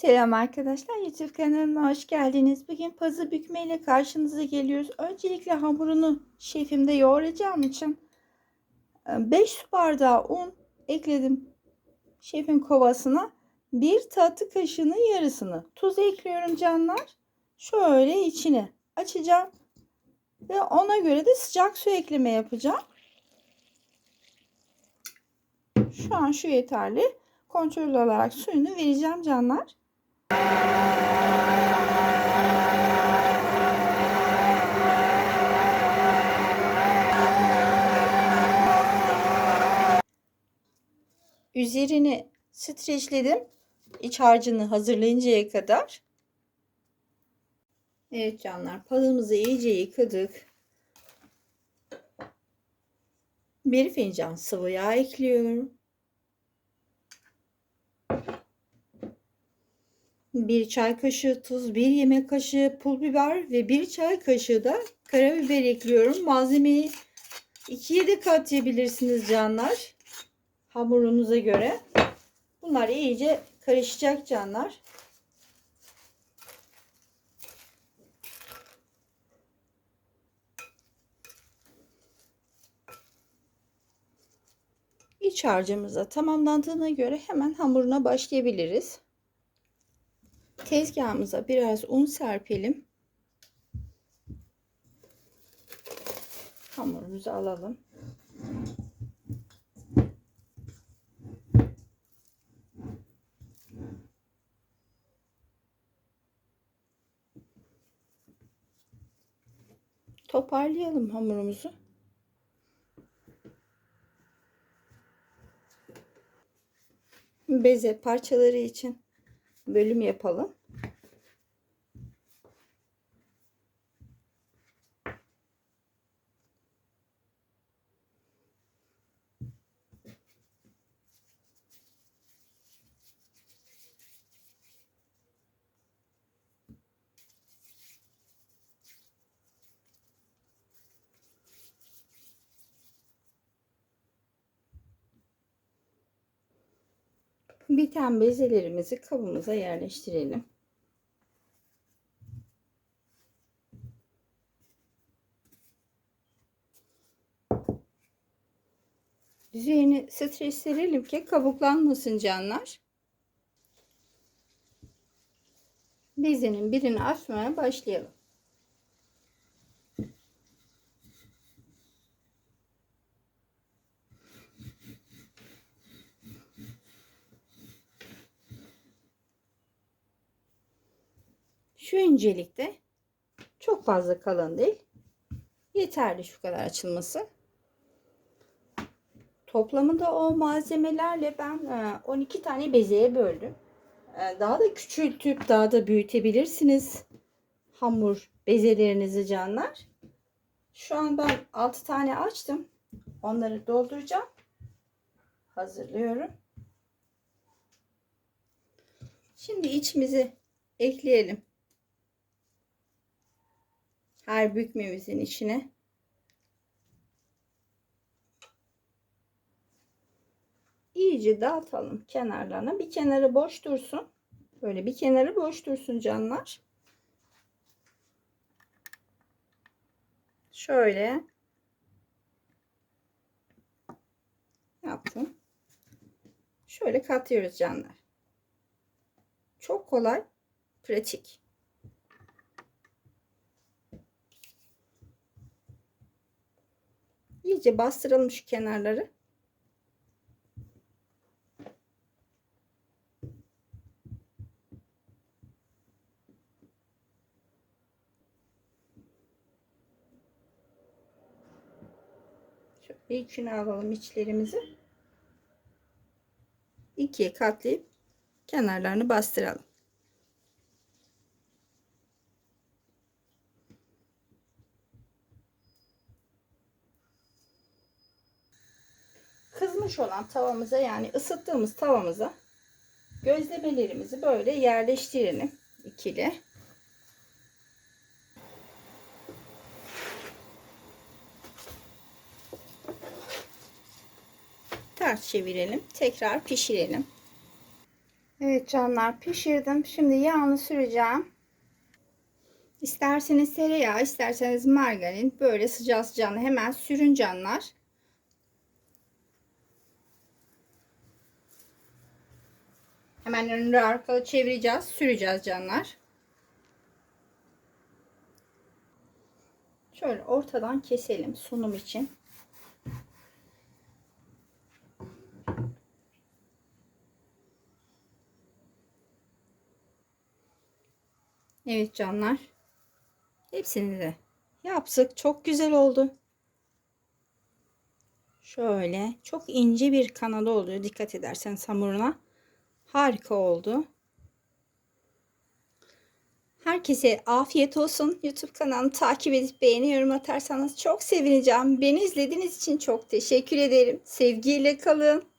Selam arkadaşlar YouTube kanalıma hoş geldiniz. Bugün pazı bükme ile karşınıza geliyoruz. Öncelikle hamurunu şefimde yoğuracağım için 5 su bardağı un ekledim şefin kovasına. Bir tatlı kaşığının yarısını tuz ekliyorum canlar. Şöyle içine açacağım. Ve ona göre de sıcak su ekleme yapacağım. Şu an şu yeterli. Kontrol olarak suyunu vereceğim canlar. Üzerini streçledim. İç harcını hazırlayıncaya kadar. Evet canlar palımızı iyice yıkadık. Bir fincan sıvı yağ ekliyorum. Bir çay kaşığı tuz, bir yemek kaşığı pul biber ve bir çay kaşığı da karabiber ekliyorum. Malzemeyi ikiye de katlayabilirsiniz canlar. Hamurunuza göre. Bunlar iyice karışacak canlar. İç harcımıza tamamlandığına göre hemen hamuruna başlayabiliriz. Tezgahımıza biraz un serpelim. Hamurumuzu alalım. Toparlayalım hamurumuzu. Beze parçaları için bölüm yapalım. Biten bezelerimizi kabımıza yerleştirelim. Üzerini streç serelim ki kabuklanmasın canlar. Bezenin birini açmaya başlayalım. Şu incelikte çok fazla kalın değil. Yeterli şu kadar açılması. Toplamında o malzemelerle ben 12 e, tane bezeye böldüm. E, daha da küçültüp daha da büyütebilirsiniz. Hamur bezelerinizi canlar. Şu an ben 6 tane açtım. Onları dolduracağım. Hazırlıyorum. Şimdi içimizi ekleyelim her bükmemizin içine iyice dağıtalım kenarlarına. Bir kenarı boş dursun. Böyle bir kenarı boş dursun canlar. Şöyle yaptım. Şöyle katıyoruz canlar. Çok kolay, pratik. İyice bastıralım şu kenarları. Şöyle içine alalım içlerimizi. İkiye katlayıp kenarlarını bastıralım. Kızmış olan tavamıza yani ısıttığımız tavamıza gözlemelerimizi böyle yerleştirelim ikili. Ters çevirelim. Tekrar pişirelim. Evet canlar pişirdim. Şimdi yağını süreceğim. İsterseniz tereyağı, isterseniz margarin böyle sıcağı sıcağına hemen sürün canlar. Hemen önünü arkalı çevireceğiz, süreceğiz canlar. Şöyle ortadan keselim sunum için. Evet canlar. Hepsini de yaptık. Çok güzel oldu. Şöyle çok ince bir kanalı oluyor. Dikkat edersen hamuruna. Harika oldu. Herkese afiyet olsun. YouTube kanalımı takip edip beğeni yorum atarsanız çok sevineceğim. Beni izlediğiniz için çok teşekkür ederim. Sevgiyle kalın.